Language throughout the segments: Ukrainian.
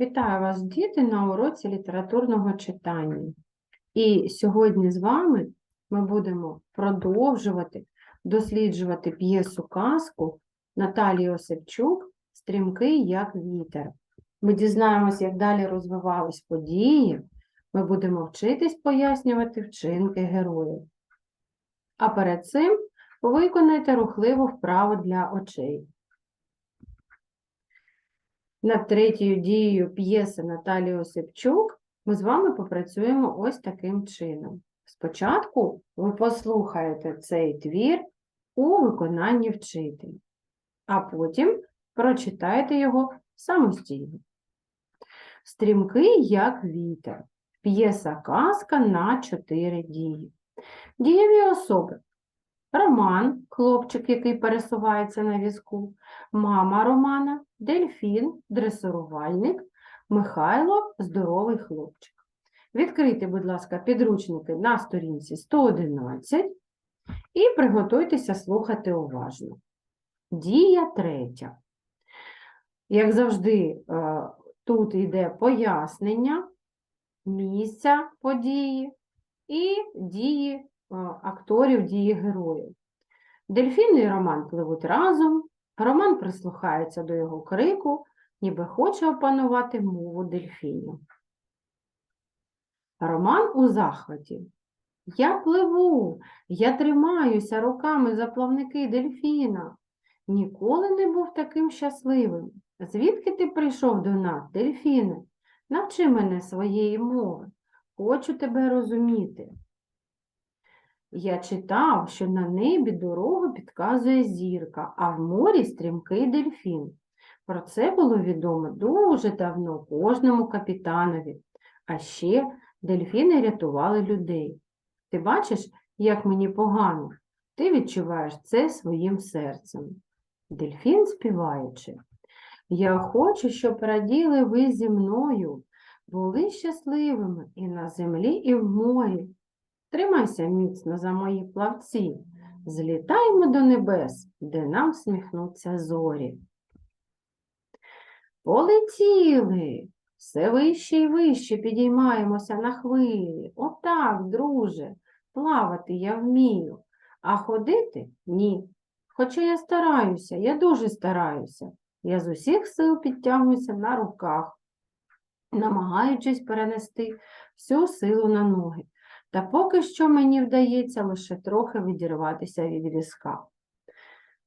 Вітаю вас, діти, на уроці літературного читання. І сьогодні з вами ми будемо продовжувати досліджувати п'єсу казку Наталії Осипчук Стрімкий як вітер. Ми дізнаємось, як далі розвивались події. Ми будемо вчитись пояснювати вчинки героїв. А перед цим виконайте рухливу вправу для очей. Над третьою дією п'єси Наталії Осипчук ми з вами попрацюємо ось таким чином. Спочатку ви послухаєте цей твір у виконанні вчителя, а потім прочитайте його самостійно. Стрімкий, як вітер. П'єса казка на чотири дії. Дієві особи. Роман, хлопчик, який пересувається на візку, мама Романа, дельфін, дресирувальник, Михайло, здоровий хлопчик. Відкрийте, будь ласка, підручники на сторінці 111 і приготуйтеся слухати уважно. Дія третя. Як завжди, е, тут йде пояснення місця події і дії акторів, дії героїв. Дельфін і Роман пливуть разом, Роман прислухається до його крику, ніби хоче опанувати мову дельфінів. Роман у захваті. Я пливу, я тримаюся руками за плавники дельфіна. Ніколи не був таким щасливим. Звідки ти прийшов до нас, дельфіне? Навчи мене своєї мови. Хочу тебе розуміти. Я читав, що на небі дорогу підказує зірка, а в морі стрімкий дельфін. Про це було відомо дуже давно кожному капітанові. А ще дельфіни рятували людей. Ти бачиш, як мені погано? Ти відчуваєш це своїм серцем. Дельфін співаючи. Я хочу, щоб раділи ви зі мною, були щасливими і на землі, і в морі. Тримайся міцно за мої плавці, злітаємо до небес, де нам сміхнуться зорі. Полетіли, все вище і вище підіймаємося на хвилі. Отак, друже, плавати я вмію, а ходити ні. Хоча я стараюся, я дуже стараюся. Я з усіх сил підтягуюся на руках, намагаючись перенести всю силу на ноги. Та поки що мені вдається лише трохи відірватися від візка.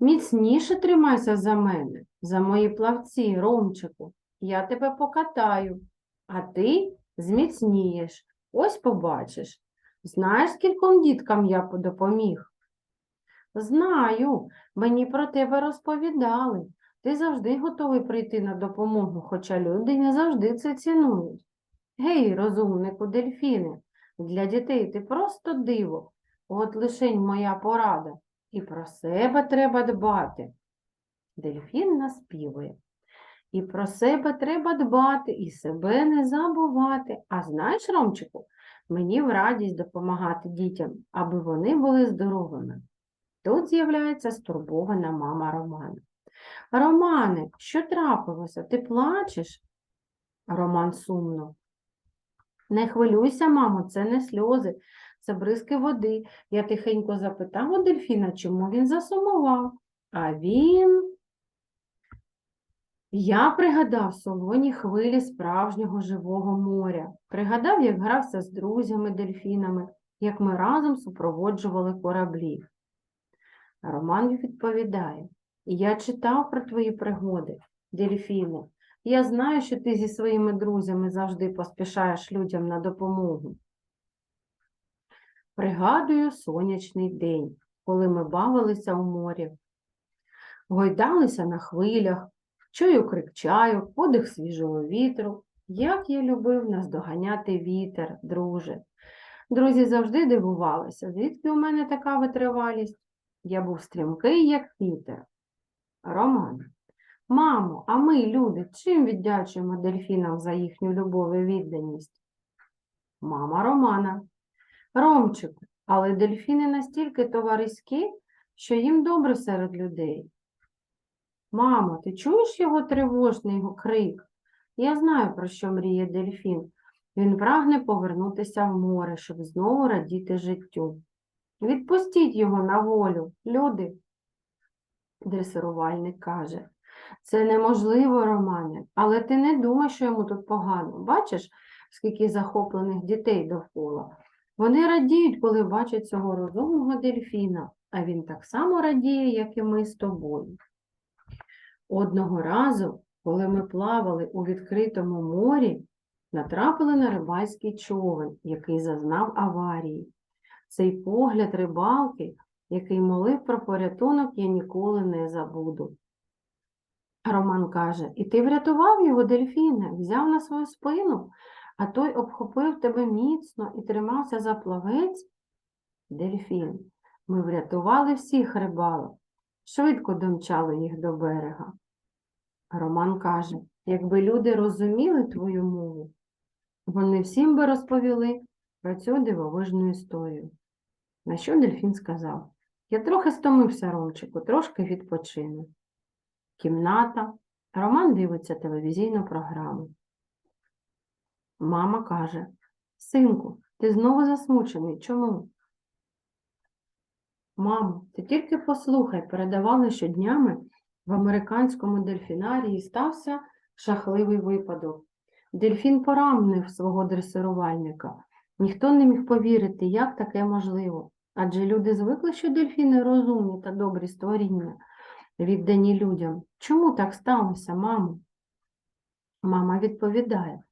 Міцніше тримайся за мене, за мої плавці, Ромчику. Я тебе покатаю, а ти зміцнієш. Ось побачиш. Знаєш, скільком діткам я допоміг? Знаю, мені про тебе розповідали. Ти завжди готовий прийти на допомогу, хоча люди не завжди це цінують. Гей, розумнику, дельфіне, для дітей ти просто диво. От лишень моя порада. І про себе треба дбати. Дельфін наспівує. І про себе треба дбати, і себе не забувати. А знаєш, Ромчику, мені в радість допомагати дітям, аби вони були здоровими. Тут з'являється стурбована мама Романа. Романе, що трапилося? Ти плачеш? Роман сумно. Не хвилюйся, мамо, це не сльози, це бризки води. Я тихенько запитав у дельфіна, чому він засумував. А він. Я пригадав солоні хвилі справжнього живого моря, пригадав, як грався з друзями-дельфінами, як ми разом супроводжували кораблів. Роман відповідає, я читав про твої пригоди, дельфіне. Я знаю, що ти зі своїми друзями завжди поспішаєш людям на допомогу. Пригадую сонячний день, коли ми бавилися у морі, гойдалися на хвилях, чую крик чаю, подих свіжого вітру. Як я любив наздоганяти вітер, друже. Друзі завжди дивувалися, звідки у мене така витривалість. Я був стрімкий, як вітер. Роман. Мамо, а ми, люди, чим віддячуємо дельфінам за їхню любов і відданість? Мама Романа. Ромчику, але дельфіни настільки товариські, що їм добре серед людей. Мамо, ти чуєш його тривожний крик? Я знаю, про що мріє дельфін. Він прагне повернутися в море, щоб знову радіти життю. Відпустіть його на волю, люди, дресирувальник каже. Це неможливо, Романе, але ти не думай, що йому тут погано. Бачиш, скільки захоплених дітей довкола. Вони радіють, коли бачать цього розумного дельфіна, а він так само радіє, як і ми з тобою. Одного разу, коли ми плавали у відкритому морі, натрапили на рибальський човен, який зазнав аварії. Цей погляд рибалки, який молив про порятунок, я ніколи не забуду. Роман каже, і ти врятував його, дельфіне, взяв на свою спину, а той обхопив тебе міцно і тримався за плавець? Дельфін, ми врятували всіх рибалок, швидко домчали їх до берега. Роман каже, якби люди розуміли твою мову, вони всім би розповіли про цю дивовижну історію. На що дельфін сказав? Я трохи стомився, Ромчику, трошки відпочину. Кімната. Роман дивиться телевізійну програму. Мама каже: Синку, ти знову засмучений. Чому? Мамо, ти тільки послухай, передавали, що днями в американському дельфінарії стався жахливий випадок. Дельфін поранив свого дресирувальника. Ніхто не міг повірити, як таке можливо. Адже люди звикли, що дельфіни розумні та добрі створіння, віддані людям. Чому так сталося, мамо? Мама відповідає,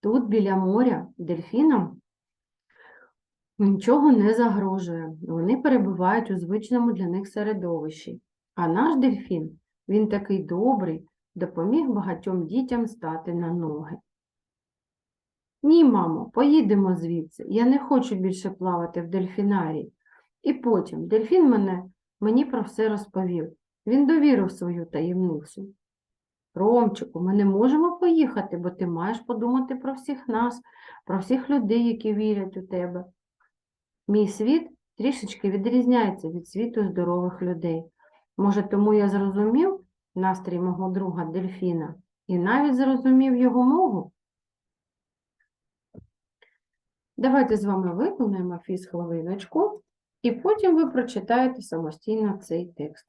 тут біля моря дельфінам нічого не загрожує. Вони перебувають у звичному для них середовищі. А наш дельфін, він такий добрий, допоміг багатьом дітям стати на ноги. Ні, мамо, поїдемо звідси. Я не хочу більше плавати в дельфінарії. І потім дельфін мене, мені про все розповів. Він довірив свою таємницю. Ромчику, ми не можемо поїхати, бо ти маєш подумати про всіх нас, про всіх людей, які вірять у тебе. Мій світ трішечки відрізняється від світу здорових людей. Може, тому я зрозумів настрій мого друга дельфіна і навіть зрозумів його мову. Давайте з вами виконаємо фізхвилиночку, і потім ви прочитаєте самостійно цей текст.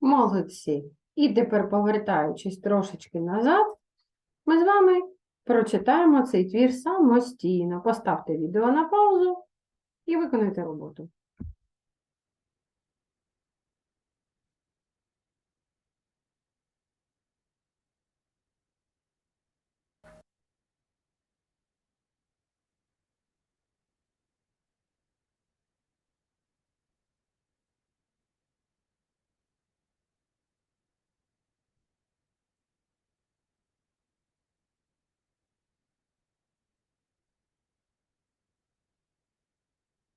Молодці. І тепер, повертаючись трошечки назад, ми з вами прочитаємо цей твір самостійно. Поставте відео на паузу і виконайте роботу.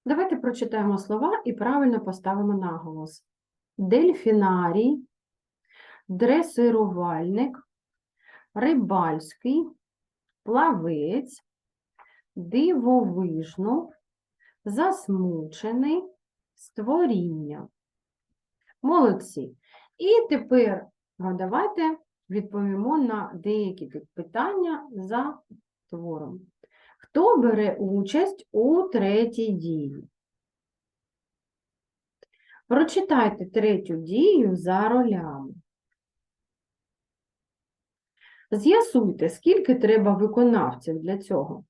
Давайте прочитаємо слова і правильно поставимо наголос. Дельфінарій, дресирувальник, рибальський, плавець, дивовижну, засмучений, створіння. Молодці. І тепер давайте відповімо на деякі питання за твором. Хто бере участь у третій дії? Прочитайте третю дію за ролями. З'ясуйте, скільки треба виконавців для цього.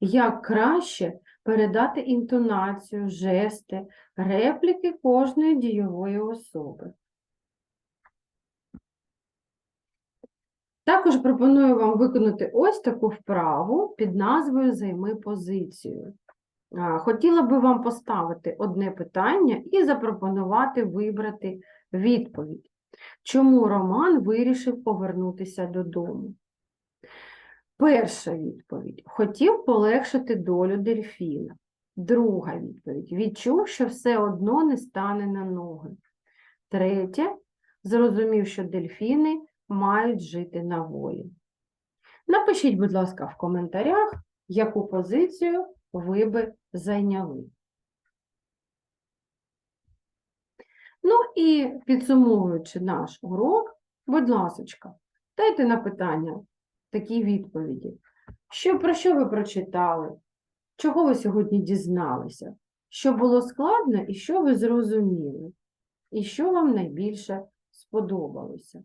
Як краще передати інтонацію, жести, репліки кожної дійової особи. Також пропоную вам виконати ось таку вправу під назвою Займи позицію. Хотіла би вам поставити одне питання і запропонувати вибрати відповідь. Чому Роман вирішив повернутися додому? Перша відповідь. Хотів полегшити долю дельфіна. Друга відповідь. Відчув, що все одно не стане на ноги. Третє. Зрозумів, що дельфіни мають жити на волі. Напишіть, будь ласка, в коментарях, яку позицію ви би зайняли. Ну і підсумовуючи наш урок, будь ласочка, дайте на питання такі відповіді. Що, про що ви прочитали? Чого ви сьогодні дізналися? Що було складно і що ви зрозуміли? І що вам найбільше сподобалося?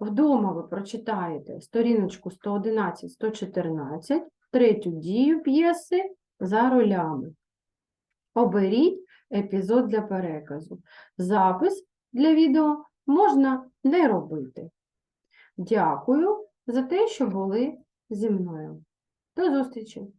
Вдома ви прочитаєте сторіночку 111-114, третю дію п'єси за ролями. Оберіть епізод для переказу. Запис для відео можна не робити. Дякую за те, що були зі мною. До зустрічі!